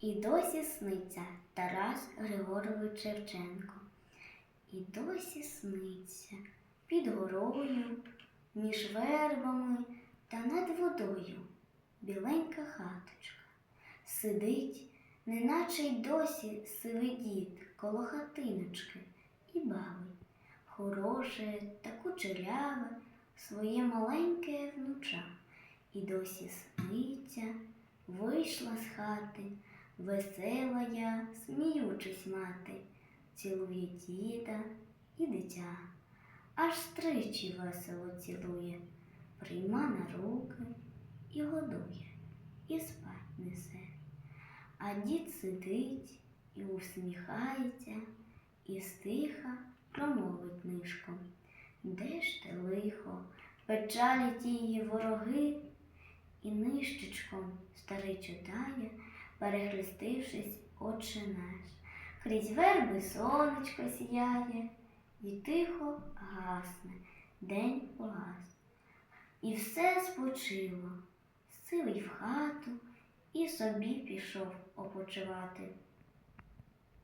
І досі сниться Тарас Григорович Шевченко. І досі сниться під горою, між вербами та над водою біленька хаточка. Сидить, неначе й досі сивий дід коло хатиночки і бавить хороше та кучеряве своє маленьке внуча. І досі сниться, вийшла з хати, весела я, сміючись мати, цілує діда і дитя, аж тричі весело цілує, прийма на руки і годує, і спать несе. А дід сидить і усміхається, і стиха промовить нишком. Де ж те лихо, печалі тії вороги, і нищечком старий читає, перехрестившись, отче наш. Крізь верби сонечко сіяє, і тихо гасне, день погас. І все спочило, сивий в хату, і собі пішов опочивати.